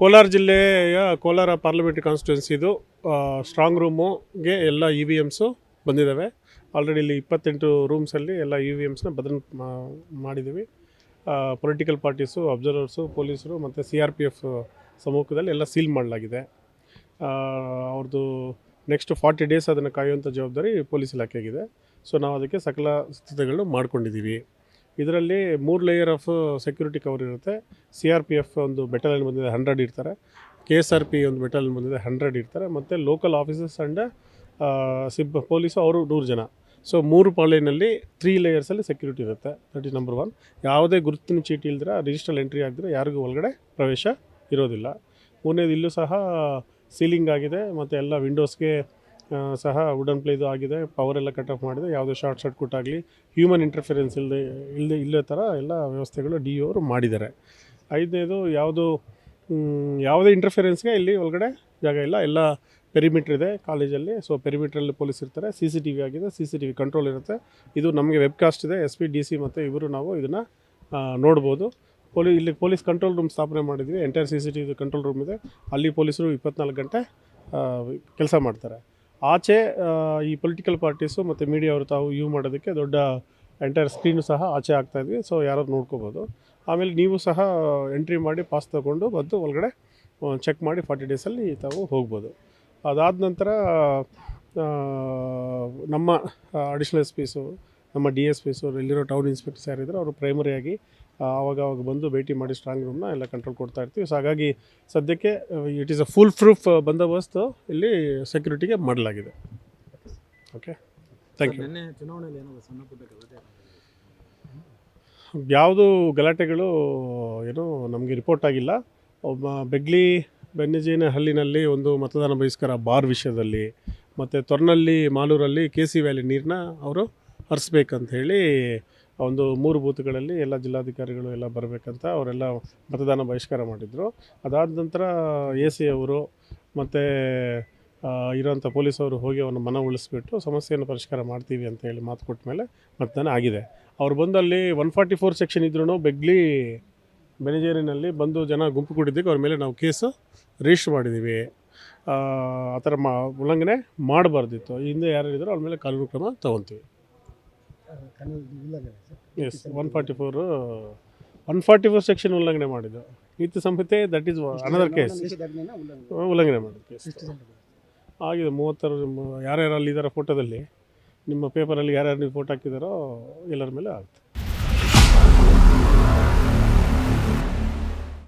ಕೋಲಾರ ಜಿಲ್ಲೆಯ ಕೋಲಾರ ಪಾರ್ಲಿಮೆಂಟ್ರಿ ಕಾನ್ಸ್ಟಿಟ್ಯೂನ್ಸಿದು ಸ್ಟ್ರಾಂಗ್ ರೂಮುಗೆ ಎಲ್ಲ ಇ ವಿ ಎಮ್ಸು ಬಂದಿದ್ದಾವೆ ಆಲ್ರೆಡಿ ಇಲ್ಲಿ ಇಪ್ಪತ್ತೆಂಟು ರೂಮ್ಸಲ್ಲಿ ಎಲ್ಲ ಇ ವಿ ಎಮ್ಸ್ನ ಬದಲು ಮಾಡಿದ್ದೀವಿ ಪೊಲಿಟಿಕಲ್ ಪಾರ್ಟೀಸು ಅಬ್ಸರ್ವರ್ಸು ಪೊಲೀಸರು ಮತ್ತು ಸಿ ಆರ್ ಪಿ ಎಫ್ ಸಮ್ಮುಖದಲ್ಲಿ ಎಲ್ಲ ಸೀಲ್ ಮಾಡಲಾಗಿದೆ. ಅವ್ರದ್ದು ನೆಕ್ಸ್ಟ್ ಫಾರ್ಟಿ ಡೇಸ್ ಅದನ್ನು ಕಾಯುವಂಥ ಜವಾಬ್ದಾರಿ ಪೊಲೀಸ್ ಇಲಾಖೆಗಿದೆ. ಸೊ ನಾವು ಅದಕ್ಕೆ ಸಕಲ ಸಿದ್ಧತೆಗಳನ್ನು ಮಾಡ್ಕೊಂಡಿದ್ದೀವಿ ಇದರಲ್ಲಿ ಮೂರು ಲೇಯರ್ ಆಫ್ ಸೆಕ್ಯೂರಿಟಿ ಕವರ್ ಇರುತ್ತೆ. ಸಿ ಆರ್ ಪಿ ಎಫ್ ಒಂದು ಬೆಟಲಲ್ಲಿ ಬಂದಿದೆ ಹಂಡ್ರೆಡ್ ಇರ್ತಾರೆ ಕೆ ಎಸ್ ಆರ್ ಪಿ ಒಂದು ಬೆಟಾಲಿಯನ್ ಬಂದಿದೆ ಹಂಡ್ರೆಡ್ ಇರ್ತಾರೆ ಮತ್ತು ಲೋಕಲ್ ಆಫೀಸರ್ಸ್ ಆ್ಯಂಡ್ ಸಿಬ್ ಪೊಲೀಸು ಅವರು ನೂರು ಜನ. ಸೊ ಮೂರು ಪಾಳಿನಲ್ಲಿ ತ್ರೀ ಲೇಯರ್ಸಲ್ಲಿ ಸೆಕ್ಯೂರಿಟಿ ಇರುತ್ತೆ. ದಟ್ ಈಸ್ ನಂಬರ್ ಒನ್ ಯಾವುದೇ ಗುರುತಿನ ಚೀಟಿ ಇಲ್ದಿರ ರಿಜಿಸ್ಟ್ರಲ್ ಎಂಟ್ರಿ ಆಗಿದ್ರೆ ಯಾರಿಗೂ ಒಳಗಡೆ ಪ್ರವೇಶ ಇರೋದಿಲ್ಲ. ಮೂರನೇದು ಇಲ್ಲೂ ಸಹ, ಸೀಲಿಂಗ್ ಆಗಿದೆ. ಮತ್ತು ಎಲ್ಲ ವಿಂಡೋಸ್ಗೆ ಸಹ ವುಡನ್ ಪ್ಲೇದು ಆಗಿದೆ. ಪವರ್ ಎಲ್ಲ ಕಟ್ ಆಫ್ ಮಾಡಿದೆ. ಯಾವುದೇ ಶಾರ್ಟ್ ಸರ್ಕ್ಯೂಟ್ ಆಗಲಿ ಹ್ಯೂಮನ್ ಇಂಟರ್ಫಿರೆನ್ಸ್ ಇಲ್ಲದೆ ಇಲ್ಲದೆ ಇಲ್ಲೇ ಥರ ಎಲ್ಲ ವ್ಯವಸ್ಥೆಗಳು ಡಿ ಅವರು ಮಾಡಿದ್ದಾರೆ. ಐದನೇದು ಯಾವುದು ಯಾವುದೇ ಇಂಟರ್ಫಿರೆನ್ಸ್ಗೆ ಇಲ್ಲಿ ಒಳಗಡೆ ಜಾಗ ಇಲ್ಲ. ಎಲ್ಲ ಪೆರಿಮೀಟ್ರ್ ಇದೆ ಕಾಲೇಜಲ್ಲಿ ಸೊ ಪೆರಿಮೀಟ್ರಲ್ಲಿ ಪೊಲೀಸ್ ಇರ್ತಾರೆ ಸಿ ಸಿ ಟಿ ವಿ ಆಗಿದೆ. C C T V control ಇರುತ್ತೆ. ಇದು ನಮಗೆ ವೆಬ್ಕಾಸ್ಟ್ ಇದೆ. ಎಸ್ ಪಿ ಡಿ ಸಿ ಮತ್ತು ಇವರು ನಾವು ಇದನ್ನು ನೋಡ್ಬೋದು. ಪೊಲೀ ಇಲ್ಲಿ ಪೊಲೀಸ್ ಕಂಟ್ರೋಲ್ ರೂಮ್ ಸ್ಥಾಪನೆ ಮಾಡಿದ್ವಿ. Entire C C T V control room ಇದೆ. ಅಲ್ಲಿ ಪೊಲೀಸರು ಇಪ್ಪತ್ನಾಲ್ಕು ಗಂಟೆ ಕೆಲಸ ಮಾಡ್ತಾರೆ. ಆಚೆ ಈ ಪೊಲಿಟಿಕಲ್ ಪಾರ್ಟೀಸು ಮತ್ತು ಮೀಡಿಯಾ ಅವರು ತಾವು ಯೂ ಮಾಡೋದಕ್ಕೆ ದೊಡ್ಡ ಎಂಟೈರ್ ಸ್ಕ್ರೀನು ಸಹ ಆಚೆ ಆಗ್ತಾ ಇದ್ವಿ. ಸೊ ಯಾರು ನೋಡ್ಕೋಬೋದು. ಆಮೇಲೆ ನೀವು ಸಹ ಎಂಟ್ರಿ ಮಾಡಿ ಪಾಸ್ ತಗೊಂಡು ಬಂದು ಒಳಗಡೆ ಚೆಕ್ ಮಾಡಿ ಫಾರ್ಟಿ ಡೇಸಲ್ಲಿ ತಾವು ಹೋಗ್ಬೋದು. ಅದಾದ ನಂತರ ನಮ್ಮ ಅಡಿಷ್ನಲ್ ಎಸ್ ಪಿಸು ನಮ್ಮ ಡಿ ಎಸ್ ಪಿಸು ಇಲ್ಲಿರೋ ಟೌನ್ ಇನ್ಸ್ಪೆಕ್ಟರ್ಸ್ ಯಾರಿದ್ರು ಅವರು ಪ್ರೈಮರಿಯಾಗಿ ಆವಾಗ ಅವಾಗ ಬಂದು ಭೇಟಿ ಮಾಡಿ ಸ್ಟ್ರಾಂಗ್ ರೂಮ್ನ ಎಲ್ಲ ಕಂಟ್ರೋಲ್ ಕೊಡ್ತಾ ಇರ್ತೀವಿ. ಸೊ ಹಾಗಾಗಿ ಸದ್ಯಕ್ಕೆ it is a full proof ಬಂದೋಬಸ್ತು ಇಲ್ಲಿ ಸೆಕ್ಯೂರಿಟಿಗೆ ಮಾಡಲಾಗಿದೆ. ಓಕೆ ಥ್ಯಾಂಕ್ ಯು ಯಾವುದು ಗಲಾಟೆಗಳು ಏನು ನಮಗೆ ರಿಪೋರ್ಟ್ ಆಗಿಲ್ಲ. ಒಬ್ಬ ಬೆಗ್ಲಿ ಬೆನ್ನಜಿನ ಹಲ್ಲಿನಲ್ಲಿ ಒಂದು ಮತದಾನ ಬಹಿಷ್ಕಾರ ಬಾರ್ ವಿಷಯದಲ್ಲಿ ಮತ್ತು ತೊರ್ನಲ್ಲಿ ಮಾಲೂರಲ್ಲಿ ಕೆ ಸಿ ವ್ಯಾಲಿ ನೀರನ್ನ ಅವರು ಹರಿಸ್ಬೇಕಂತ ಹೇಳಿ ಒಂದು ಮೂರು ಬೂತ್ಗಳಲ್ಲಿ ಎಲ್ಲ ಜಿಲ್ಲಾಧಿಕಾರಿಗಳು ಎಲ್ಲ ಬರಬೇಕಂತ ಅವರೆಲ್ಲ ಮತದಾನ ಬಹಿಷ್ಕಾರ ಮಾಡಿದರು. ಅದಾದ ನಂತರ ಎ ಸಿ ಅವರು ಮತ್ತು ಇರೋಂಥ ಪೊಲೀಸವರು ಹೋಗಿ ಅವನ ಮನ ಉಳಿಸ್ಬಿಟ್ಟು ಸಮಸ್ಯೆಯನ್ನು ಪರಿಷ್ಕಾರ ಮಾಡ್ತೀವಿ ಅಂತ ಹೇಳಿ ಮಾತು ಕೊಟ್ಟ ಮೇಲೆ ಮತದಾನ ಆಗಿದೆ. ಅವ್ರು ಬಂದಲ್ಲಿ ಒನ್ ಫಾರ್ಟಿ ಫೋರ್ ಸೆಕ್ಷನ್ ಇದ್ರೂ ಬೆಗ್ಲಿ ಬೆನಜೇರಿನಲ್ಲಿ ಬಂದು ಜನ ಗುಂಪು ಕೊಟ್ಟಿದ್ದಕ್ಕೆ ಅವ್ರ ಮೇಲೆ ನಾವು ಕೇಸು ರಿಜಿಸ್ಟರ್ ಮಾಡಿದ್ದೀವಿ ಆ ಥರ ಮಾ, ಉಲ್ಲಂಘನೆ ಮಾಡಬಾರ್ದಿತ್ತು. ಹಿಂದೆ ಯಾರು ಹೇಳಿದ್ರು ಅವ್ರ ಮೇಲೆ ಕಾನೂನು ಕ್ರಮ ತೊಗೊತೀವಿ. S one forty four one forty four section ಉಲ್ಲಂಘನೆ ಮಾಡಿದ್ದು. ನೀತಿ ಸಂಹಿತೆ ದಟ್ ಈಸ್ ಅನದರ್ ಕೇಸ್ ಉಲ್ಲಂಘನೆ ಮಾಡಿದ ಕೇಸ್ ಆಗಿದೆ ಮೂವತ್ತರ ಯಾರ್ಯಾರು ಅಲ್ಲಿ ಇದ್ದಾರೆ ಫೋಟೋದಲ್ಲಿ ನಿಮ್ಮ ಪೇಪರಲ್ಲಿ ಯಾರ್ಯಾರು ನೀವು ಫೋಟೋ ಹಾಕಿದಾರೋ ಎಲ್ಲರ ಮೇಲೆ ಆಗುತ್ತೆ.